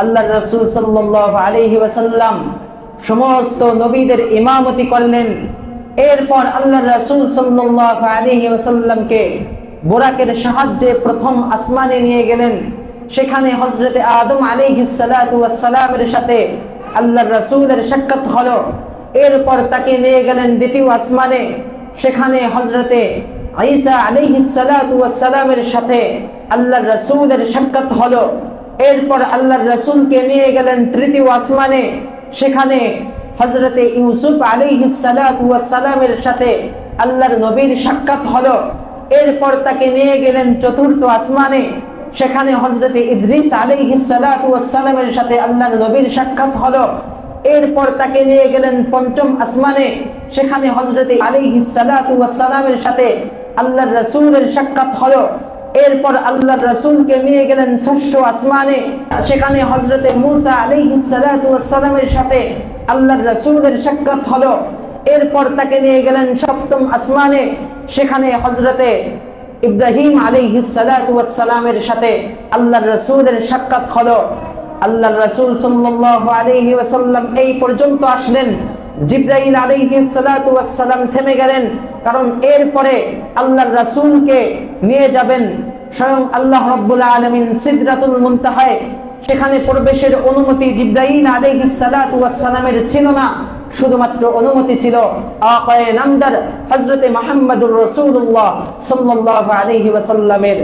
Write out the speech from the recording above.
আল্লাহ রসুল সাল্লাহ আলহি ওয়াসাল্লাম সমস্ত নবীদের ইমামতি করলেন। এরপর আল্লাহ রসুল সাল্লাহ আলহি ওয়াসাল্লামকে বোরাকের সাহায্যে প্রথম আসমানে নিয়ে গেলেন। সেখানে হজরতে আদম আলিহিসালামের সাথে আল্লাহ রসুলের সাক্ষাৎ হলো। এরপর তাকে নিয়ে গেলেন দ্বিতীয় আসমানে। সেখানে হজরতে ঈসা আলিহিসালামের সাথে আল্লাহ রসুলের সাক্ষাৎ হলো। এরপর আল্লাহ রসুলকে নিয়ে গেলেন তৃতীয় আসমানে। সেখানে হজরতে ইউসুফ আলিহিসালামের সাথে আল্লাহর নবীর সাক্ষাৎ হলো। এরপর তাকে নিয়ে গেলেন চতুর্থ আসমানে। সেখানে হজরতে ইদ্রিস আলিহিসালামের সাথে আল্লাহর নবীর সাক্ষাৎ হলো। এরপর তাকে নিয়ে গেলেন পঞ্চম আসমানে। সেখানে হজরতে আলিহিসালামের সাথে আল্লাহর রসুলের সাক্ষাৎ হলো। এরপর আল্লাহ রসুলকে নিয়ে গেলেন ষষ্ঠ আসমানে। সেখানে হজরতে মুসা আলিহিসালামের সাথে আল্লাহর রসুলের সাক্ষাৎ হলো। এরপর তাকে নিয়ে গেলেন সপ্তম আসমানে। সেখানে হজরতে ইব্রাহিম আলিহিসালামের সাথে আল্লাহ রসুলের সাক্ষাৎ হলো। আল্লাহ রসুল সাল্লাহ আলহি এই পর্যন্ত আসলেন। জিব্রাইল আলিহিসালাম থেমে গেলেন, কারণ এরপরে আল্লাহ রসুলকে নিয়ে যাবেন স্বয়ং আল্লাহ রব্বুল্লাহ আলমিন সিদরাতুল মুনতাহায়। সেখানে প্রবেশের অনুমতি জিব্রাইল আলিহিসালামের ছিল না, শুধুমাত্র অনুমতি ছিল আকায়ে নামদার হযরতে মোহাম্মদুর রসুল্লাহ সাল্লাহ আলহি ওয়াসাল্লামের।